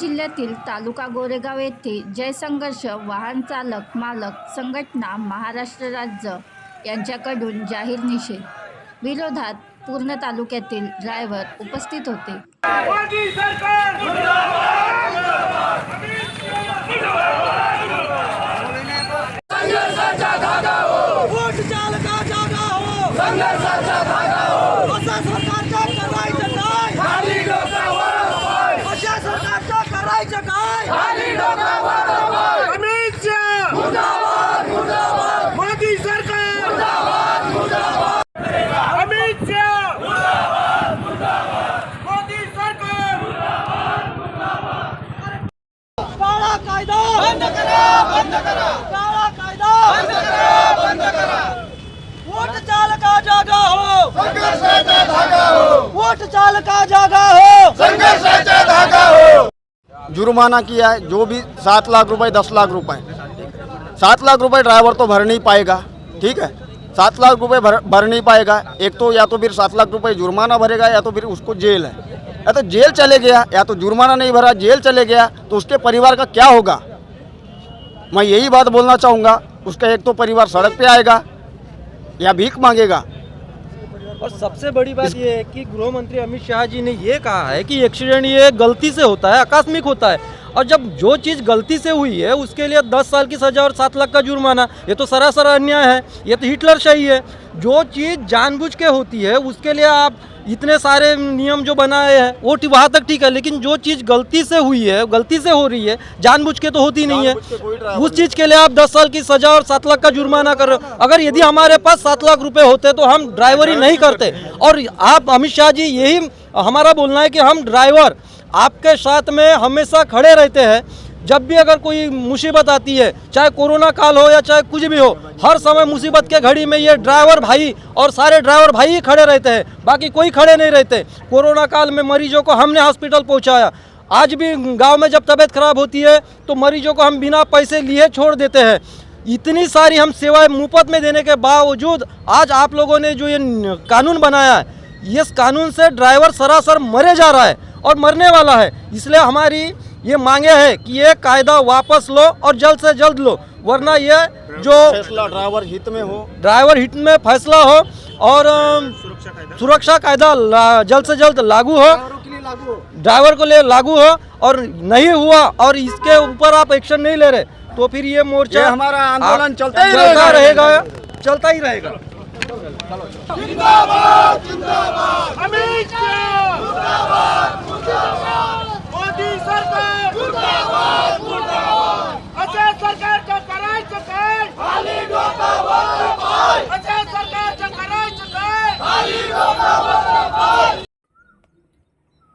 जिल्ह्यातील तालुका गोरेगाव येथे जय संघर्ष वाहन चालक मालक संघटना महाराष्ट्र राज्य यांच्याकडून जाहीर निषेध. विरोधात पूर्ण तालुक्यातील ड्रायव्हर उपस्थित होते. जुर्माना किया है, जो भी सात लाख रुपए, दस लाख रुपए। सात लाख रुपए ड्राइवर तो भर नहीं पाएगा, ठीक है? सात लाख रुपए भर भर नहीं पाएगा। एक तो या तो फिर सात लाख रुपए जुर्माना भरेगा, या तो फिर उसको जेल है। या तो जेल चले गया, या तो जुर्माना नहीं भरा, जेल चले गया तो उसके परिवार का क्या होगा? मैं यही बात बोलना चाहूँगा, उसका एक तो परिवार सड़क पे आएगा, या भीख मांगेगा। और सबसे बड़ी बात यह है कि गृह मंत्री अमित शाह जी ने ये कहा है कि एक्सीडेंट ये गलती से होता है, आकस्मिक होता है। और जब जो चीज़ गलती से हुई है उसके लिए दस साल की सजा और सात लाख का जुर्माना ये तो सरासर अन्याय है ये तो हिटलर शाही है। जो चीज़ जानबूझ के होती है उसके लिए आप इतने सारे नियम जो बनाए हैं वो वहाँ तक ठीक है लेकिन जो चीज़ गलती से हुई है गलती से हो रही है जानबूझ के तो होती नहीं है। उस चीज़ के लिए आप दस साल की सजा और सात लाख का जुर्माना कर रहे हो। अगर यदि हमारे पास सात लाख रुपए होते तो हम ड्राइवरी नहीं करते और आप अमित शाह जी यही हमारा बोलना है कि हम ड्राइवर आपके साथ में हमेशा खड़े रहते हैं। जब भी अगर कोई मुसीबत आती है, चाहे कोरोना काल हो या चाहे कुछ भी हो, हर समय मुसीबत के घड़ी में ये ड्राइवर भाई और सारे ड्राइवर भाई ही खड़े रहते हैं। बाकी कोई खड़े नहीं रहते। कोरोना काल में मरीजों को हमने हॉस्पिटल पहुँचाया। आज भी गाँव में जब तबीयत खराब होती है तो मरीजों को हम बिना पैसे लिए छोड़ देते हैं। इतनी सारी हम सेवाएँ मुफ़्त में देने के बावजूद आज आप लोगों ने जो ये कानून बनाया है, इस कानून से ड्राइवर सरासर मरे जा रहा है। और मरने वाला है। इसलिए हमारी ये मांगे है कि ये कायदा वापस लो और जल्द से जल्द लो वरना ये जो फैसला ड्राइवर हित में हो। ड्राइवर हिट में फैसला हो और सुरक्षा कायदा। जल्द से जल्द लागू हो। ड्राइवर को लिए लागू हो। और नहीं हुआ और इसके ऊपर आप एक्शन नहीं ले रहे तो फिर ये मोर्चा हमारा आंदोलन चलता ही चलता रहेगा। रहेगा चलता ही रहेगा।